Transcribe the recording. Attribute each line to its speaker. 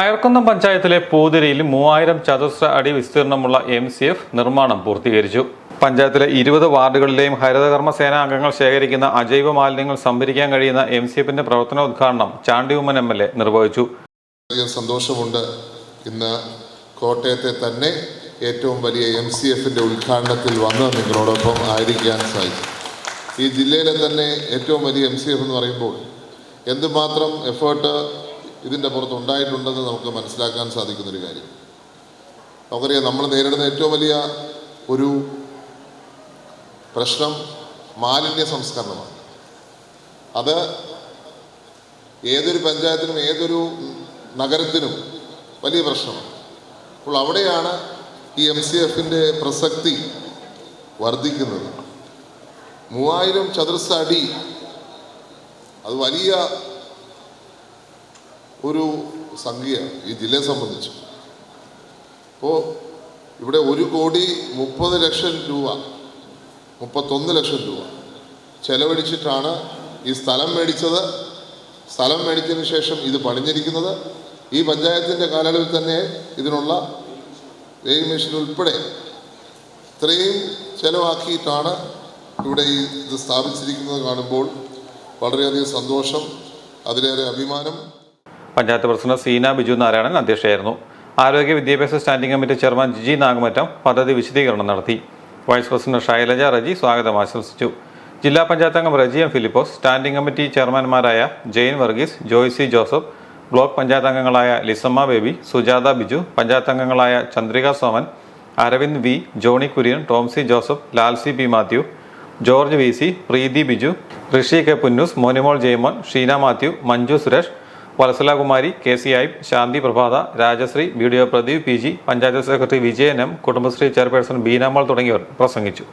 Speaker 1: അയർക്കുന്നം പഞ്ചായത്തിലെ പൂതിരിയിൽ മൂവായിരം ചതുശ്ര അടി വിസ്തീർണമുള്ള എം സി എഫ് നിർമ്മാണം പൂർത്തീകരിച്ചു. പഞ്ചായത്തിലെ ഇരുപത് വാർഡുകളിലെയും ഹരിതകർമ്മ സേനാ അംഗങ്ങൾ ശേഖരിക്കുന്ന അജൈവ മാലിന്യങ്ങൾ സംഭരിക്കാൻ കഴിയുന്ന എം സി എഫിന്റെ പ്രവർത്തനോദ്ഘാടനം Chandy Oommen M L A നിർവഹിച്ചു.
Speaker 2: സന്തോഷമുണ്ട്. ഇന്ന് കോട്ടയത്തെ തന്നെ ഏറ്റവും വലിയ എം സി എഫിന്റെ ഉദ്ഘാടനത്തിൽ വന്ന് നിങ്ങളോടൊപ്പം ആയിരിക്കാൻ സാധിച്ചു ഈ ജില്ലയിലെ തന്നെ ഏറ്റവും വലിയ എം സി എഫ് എന്ന് പറയുമ്പോൾ എന്തുമാത്രം എഫേർട്ട് ഇതിന്റെ പുറത്ത് ഉണ്ടായിട്ടുണ്ടെന്ന് നമുക്ക് മനസ്സിലാക്കാൻ സാധിക്കുന്നൊരു കാര്യം. നമുക്കറിയാം നമ്മൾ നേരിടുന്ന ഏറ്റവും വലിയ ഒരു പ്രശ്നം മാലിന്യ സംസ്കരണമാണ്. അത് ഏതൊരു പഞ്ചായത്തിനും ഏതൊരു നഗരത്തിനും വലിയ പ്രശ്നമാണ്. അപ്പോൾ അവിടെയാണ് ഈ എം സി എഫിന്റെ പ്രസക്തി വർദ്ധിക്കുന്നത്. മൂവായിരം ചതുരശ്ര അടി അത് വലിയ ഒരു സംഖ്യ ഈ ജില്ലയെ സംബന്ധിച്ച്. അപ്പോൾ ഇവിടെ ഒരു കോടി മുപ്പത് ലക്ഷം രൂപ മുപ്പത്തൊന്ന് ലക്ഷം രൂപ ചെലവഴിച്ചിട്ടാണ് ഈ സ്ഥലം മേടിച്ചത്. സ്ഥലം മേടിച്ചതിന് ശേഷം ഇത് പണിഞ്ഞിരിക്കുന്നത്. ഈ പഞ്ചായത്തിന്റെ കാലയളവിൽ തന്നെ ഇതിനുള്ള വെയിൽ മെഷീൻ ഉൾപ്പെടെ ഇത്രയും ചെലവാക്കിയിട്ടാണ് ഇവിടെ ഈ ഇത് സ്ഥാപിച്ചിരിക്കുന്നത് കാണുമ്പോൾ വളരെയധികം സന്തോഷം അതിലേറെ അഭിമാനം.
Speaker 1: പഞ്ചായത്ത് പ്രസിഡന്റ് സീന ബിജു നാരായണൻ അധ്യക്ഷയായിരുന്നു. ആരോഗ്യ വിദ്യാഭ്യാസ standing committee chairman Jiji Nagamattam പദ്ധതി വിശദീകരണം നടത്തി. വൈസ് പ്രസിഡന്റ് ഷൈലജ റജി സ്വാഗതം ആശംസിച്ചു. ജില്ലാ പഞ്ചായത്ത് അംഗം Reji M Philipose standing committee ചെയർമാൻമാരായ Jain Varghese Joicy Joseph block panchayat അംഗങ്ങളായ ലിസമ്മ ബേബി സുജാത ബിജു പഞ്ചായത്ത് അംഗങ്ങളായ Chandrika Soman Aravind V Johny Kurian Tomsy Joseph Lalsy P Mathew George V C Preethi Biju Rishi K Punnoose Monimol Jayamon Sheena Mathew Manju Suresh Vatsalakumari K C I Shanthi Prabhatha Rajasree B D O Pradeep P G panchayat secretary Vijayan M Kudumbashree chairperson Beenamol തുടങ്ങിയവർ പ്രസംഗിച്ചു.